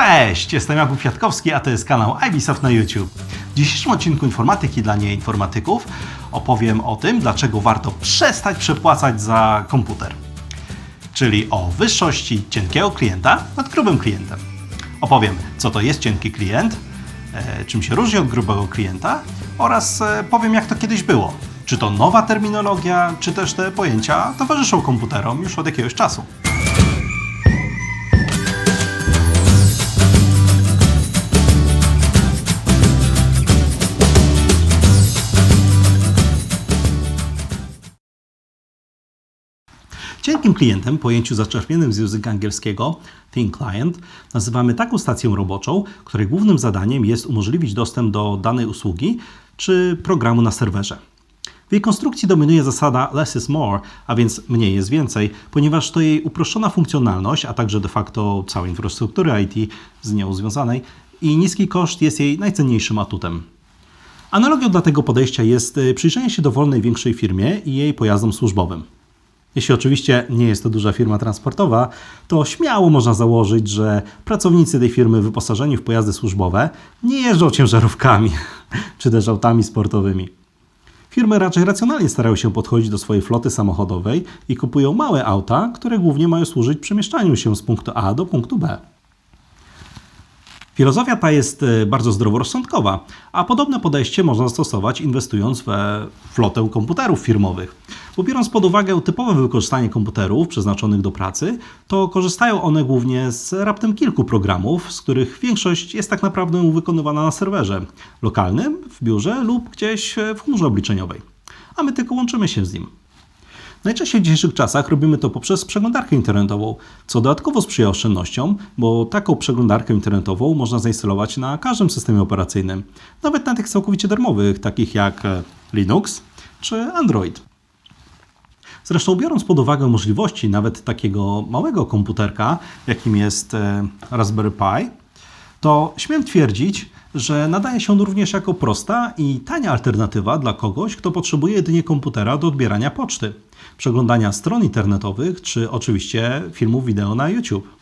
Cześć, jestem Jakub Kwiatkowski, a to jest kanał Ibisoft na YouTube. W dzisiejszym odcinku Informatyki dla nieinformatyków opowiem o tym, dlaczego warto przestać przepłacać za komputer. Czyli o wyższości cienkiego klienta nad grubym klientem. Opowiem, co to jest cienki klient, e, czym się różni od grubego klienta oraz e, powiem, jak to kiedyś było. Czy to nowa terminologia, czy też te pojęcia towarzyszą komputerom już od jakiegoś czasu. Cienkim klientem, pojęciu zaczerpniętym z języka angielskiego Thin Client, nazywamy taką stację roboczą, której głównym zadaniem jest umożliwić dostęp do danej usługi czy programu na serwerze. W jej konstrukcji dominuje zasada less is more, a więc mniej jest więcej, ponieważ to jej uproszczona funkcjonalność, a także de facto całej infrastruktury IT z nią związanej i niski koszt jest jej najcenniejszym atutem. Analogią dla tego podejścia jest y, przyjrzenie się dowolnej większej firmie i jej pojazdom służbowym. Jeśli oczywiście nie jest to duża firma transportowa, to śmiało można założyć, że pracownicy tej firmy wyposażeni w pojazdy służbowe nie jeżdżą ciężarówkami czy też autami sportowymi. Firmy raczej racjonalnie starają się podchodzić do swojej floty samochodowej i kupują małe auta, które głównie mają służyć przemieszczaniu się z punktu A do punktu B. Filozofia ta jest e, bardzo zdroworozsądkowa, a podobne podejście można zastosować inwestując we flotę komputerów firmowych. Bo biorąc pod uwagę typowe wykorzystanie komputerów przeznaczonych do pracy, to korzystają one głównie z raptem kilku programów, z których większość jest tak naprawdę wykonywana na serwerze lokalnym, w biurze lub gdzieś w chmurze obliczeniowej. A my tylko łączymy się z nim. Najczęściej w dzisiejszych czasach robimy to poprzez przeglądarkę internetową, co dodatkowo sprzyja oszczędnościom, bo taką przeglądarkę internetową można zainstalować na każdym systemie operacyjnym, nawet na tych całkowicie darmowych, takich jak Linux czy Android. Zresztą biorąc pod uwagę możliwości nawet takiego małego komputerka, jakim jest e, Raspberry Pi, to śmiem twierdzić, że nadaje się on również jako prosta i tania alternatywa dla kogoś, kto potrzebuje jedynie komputera do odbierania poczty, przeglądania stron internetowych czy oczywiście filmów wideo na YouTube.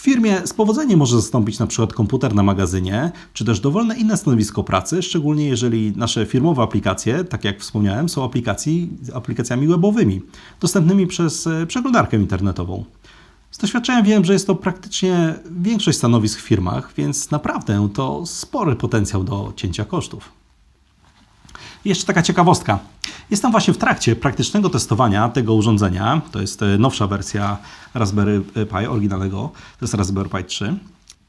Firmie z powodzeniem może zastąpić na przykład komputer na magazynie, czy też dowolne inne stanowisko pracy, szczególnie jeżeli nasze firmowe aplikacje, tak jak wspomniałem, są aplikacji, aplikacjami webowymi, dostępnymi przez e, przeglądarkę internetową. Z doświadczenia wiem, że jest to praktycznie większość stanowisk w firmach, więc naprawdę to spory potencjał do cięcia kosztów. Jeszcze taka ciekawostka. Jestem właśnie w trakcie praktycznego testowania tego urządzenia. To jest e, nowsza wersja Raspberry Pi oryginalnego, to jest Raspberry Pi 3.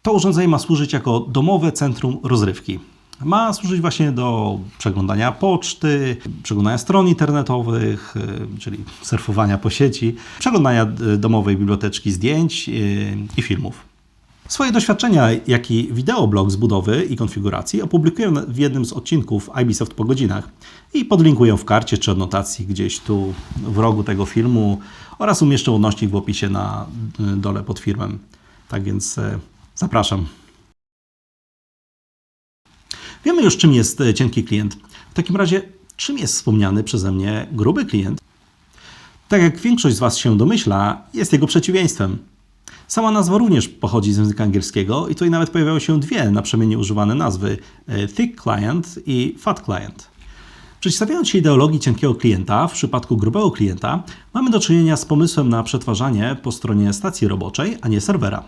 To urządzenie ma służyć jako domowe centrum rozrywki. Ma służyć właśnie do przeglądania poczty, przeglądania stron internetowych, y, czyli surfowania po sieci, przeglądania y, domowej biblioteczki zdjęć i filmów. Swoje doświadczenia, jak i wideoblog z budowy i konfiguracji opublikuję w jednym z odcinków Ubisoft po godzinach i podlinkuję w karcie czy adnotacji gdzieś tu w rogu tego filmu oraz umieszczę odnośnik w opisie na dole pod filmem. Tak więc zapraszam. Wiemy już, czym jest e, cienki klient. W takim razie, czym jest wspomniany przeze mnie gruby klient? Tak jak większość z Was się domyśla, jest jego przeciwieństwem. Sama nazwa również pochodzi z języka angielskiego i tutaj nawet pojawiały się dwie naprzemiennie używane nazwy e, Thick Client i Fat Client. Przedstawiając się ideologii cienkiego klienta, w przypadku grubego klienta mamy do czynienia z pomysłem na przetwarzanie po stronie stacji roboczej, a nie serwera.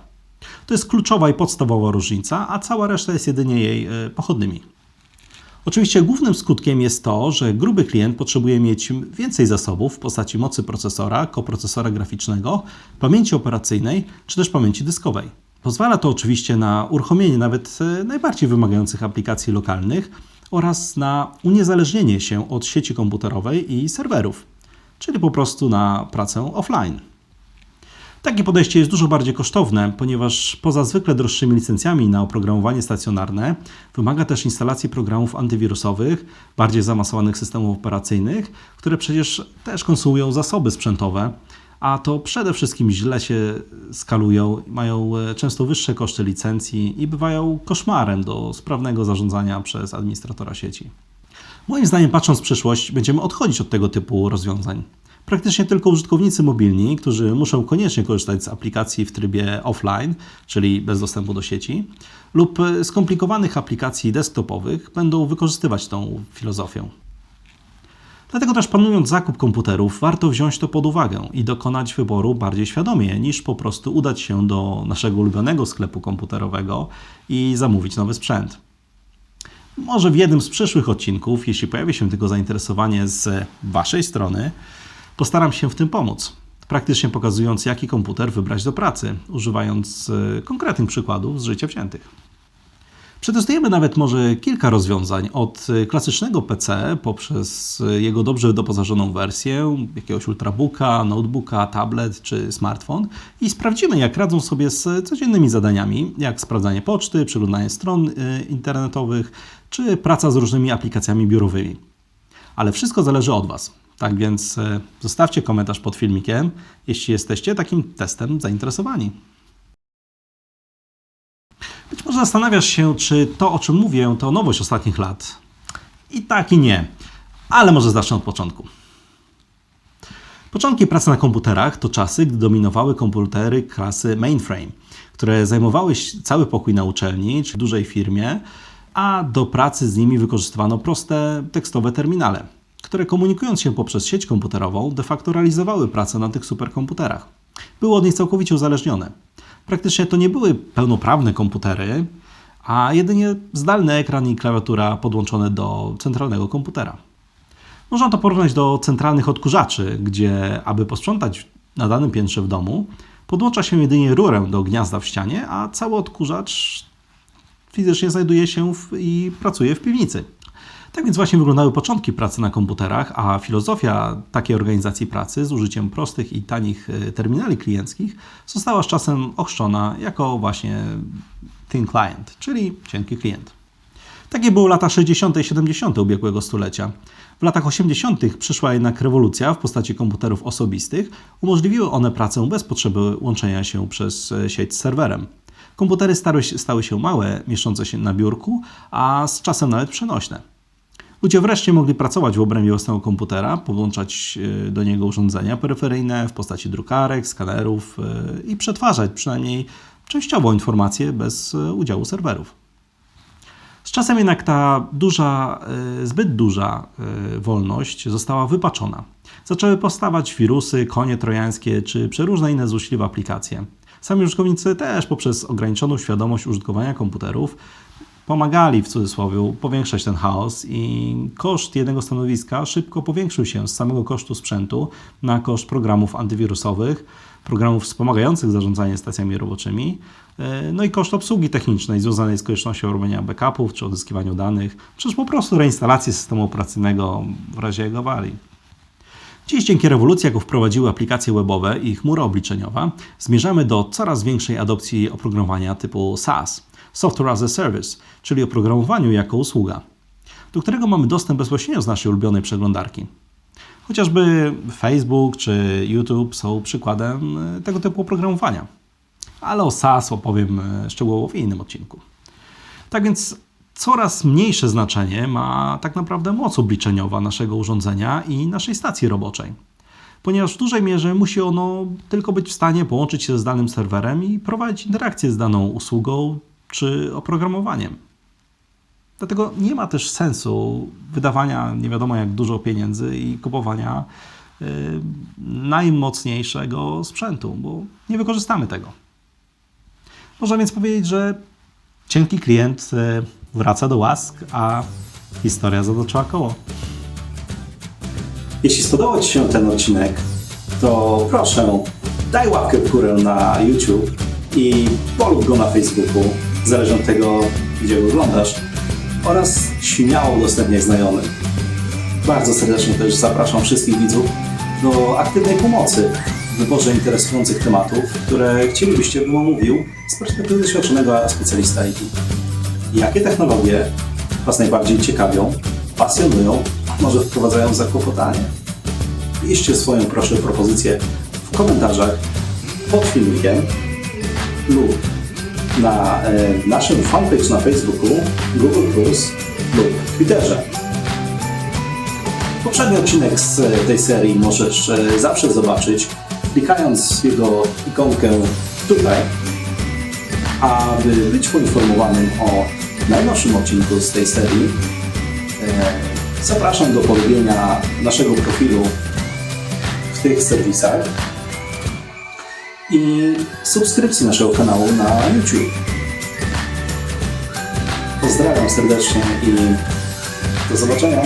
To jest kluczowa i podstawowa różnica, a cała reszta jest jedynie jej e, pochodnymi. Oczywiście głównym skutkiem jest to, że gruby klient potrzebuje mieć więcej zasobów w postaci mocy procesora, koprocesora graficznego, pamięci operacyjnej czy też pamięci dyskowej. Pozwala to oczywiście na uruchomienie nawet e, najbardziej wymagających aplikacji lokalnych oraz na uniezależnienie się od sieci komputerowej i serwerów, czyli po prostu na pracę offline. Takie podejście jest dużo bardziej kosztowne, ponieważ poza zwykle droższymi licencjami na oprogramowanie stacjonarne, wymaga też instalacji programów antywirusowych, bardziej zaawansowanych systemów operacyjnych, które przecież też konsumują zasoby sprzętowe, a to przede wszystkim źle się skalują, mają e, często wyższe koszty licencji i bywają koszmarem do sprawnego zarządzania przez administratora sieci. Moim zdaniem, patrząc w przyszłość, będziemy odchodzić od tego typu rozwiązań. Praktycznie tylko użytkownicy mobilni, którzy muszą koniecznie korzystać z aplikacji w trybie offline, czyli bez dostępu do sieci, lub skomplikowanych aplikacji desktopowych, będą wykorzystywać tą filozofię. Dlatego też planując zakup komputerów, warto wziąć to pod uwagę i dokonać wyboru bardziej świadomie, niż po prostu udać się do naszego ulubionego sklepu komputerowego i zamówić nowy sprzęt. Może w jednym z przyszłych odcinków, jeśli pojawi się tylko zainteresowanie z Waszej strony, postaram się w tym pomóc. Praktycznie pokazując, jaki komputer wybrać do pracy, używając e, konkretnych przykładów z życia wziętych. Przetestujemy nawet może kilka rozwiązań, od klasycznego PC poprzez jego dobrze doposażoną wersję, jakiegoś ultrabooka, notebooka, tablet czy smartfon i sprawdzimy, jak radzą sobie z codziennymi zadaniami, jak sprawdzanie poczty, przeglądanie stron internetowych czy praca z różnymi aplikacjami biurowymi. Ale wszystko zależy od Was. Tak więc y, zostawcie komentarz pod filmikiem, jeśli jesteście takim testem zainteresowani. Być może zastanawiasz się, czy to, o czym mówię, to nowość ostatnich lat. I tak, i nie. Ale może zacznę od początku. Początki pracy na komputerach to czasy, gdy dominowały komputery klasy mainframe, które zajmowały cały pokój na uczelni czy dużej firmie, a do pracy z nimi wykorzystywano proste tekstowe terminale, które komunikując się poprzez sieć komputerową, de facto realizowały pracę na tych superkomputerach. Były od nich całkowicie uzależnione. Praktycznie to nie były pełnoprawne komputery, a jedynie zdalny ekran i klawiatura podłączone do centralnego komputera. Można to porównać do centralnych odkurzaczy, gdzie aby posprzątać na danym piętrze w domu, podłącza się jedynie rurę do gniazda w ścianie, a cały odkurzacz fizycznie znajduje się w, i pracuje w piwnicy. Tak więc właśnie wyglądały początki pracy na komputerach, a filozofia takiej organizacji pracy z użyciem prostych i tanich e, terminali klienckich została z czasem ochrzczona jako właśnie thin client, czyli cienki klient. Takie były lata 60. i 70. ubiegłego stulecia. W latach 80. przyszła jednak rewolucja w postaci komputerów osobistych. Umożliwiły one pracę bez potrzeby łączenia się przez e, sieć z serwerem. Komputery stały się małe, mieszczące się na biurku, a z czasem nawet przenośne. Ludzie wreszcie mogli pracować w obrębie własnego komputera, podłączać e, do niego urządzenia peryferyjne w postaci drukarek, skanerów e, i przetwarzać przynajmniej częściowo informacje bez e, udziału serwerów. Z czasem jednak ta duża, zbyt duża wolność została wypaczona. Zaczęły powstawać wirusy, konie trojańskie czy przeróżne inne złośliwe aplikacje. Sami użytkownicy też poprzez ograniczoną świadomość użytkowania komputerów pomagali w cudzysłowie powiększać ten chaos i koszt jednego stanowiska szybko powiększył się z samego kosztu sprzętu na koszt programów antywirusowych, programów wspomagających zarządzanie stacjami roboczymi, e, no i koszt obsługi technicznej związanej z koniecznością robienia backupów czy odzyskiwaniu danych, czy po prostu reinstalacji systemu operacyjnego w razie jego awarii. Dziś dzięki rewolucji, jaką wprowadziły aplikacje webowe i chmura obliczeniowa, zmierzamy do coraz większej adopcji oprogramowania typu SaaS – Software as a Service, czyli oprogramowaniu jako usługa, do którego mamy dostęp bezpośrednio z naszej ulubionej przeglądarki. Chociażby Facebook czy YouTube są przykładem e, tego typu oprogramowania. Ale o SaaS opowiem e, szczegółowo w innym odcinku. Tak więc coraz mniejsze znaczenie ma tak naprawdę moc obliczeniowa naszego urządzenia i naszej stacji roboczej. Ponieważ w dużej mierze musi ono tylko być w stanie połączyć się z danym serwerem i prowadzić interakcję z daną usługą czy oprogramowaniem. Dlatego nie ma też sensu wydawania nie wiadomo jak dużo pieniędzy i kupowania y, najmocniejszego sprzętu, bo nie wykorzystamy tego. Można więc powiedzieć, że cienki klient y, wraca do łask, a historia zatoczyła koło. Jeśli spodobał Ci się ten odcinek, to proszę, daj łapkę w górę na YouTube i polub go na Facebooku zależy od tego, gdzie oglądasz, oraz śmiało udostępniaj znajomym. Bardzo serdecznie też zapraszam wszystkich widzów do aktywnej pomocy w wyborze interesujących tematów, które chcielibyście, bym omówił z perspektywy doświadczonego specjalista IT. Jakie technologie Was najbardziej ciekawią, pasjonują, może wprowadzają zakłopotanie? Piszcie swoją proszę propozycję w komentarzach pod filmikiem lub na e, naszym fanpage na Facebooku, Google Plus lub Twitterze. Poprzedni odcinek z e, tej serii możesz e, zawsze zobaczyć, klikając jego ikonkę tutaj, aby być poinformowanym o najnowszym odcinku z tej serii. Zapraszam do polubienia naszego profilu w tych serwisach i subskrypcji naszego kanału na YouTube. Pozdrawiam serdecznie i do zobaczenia.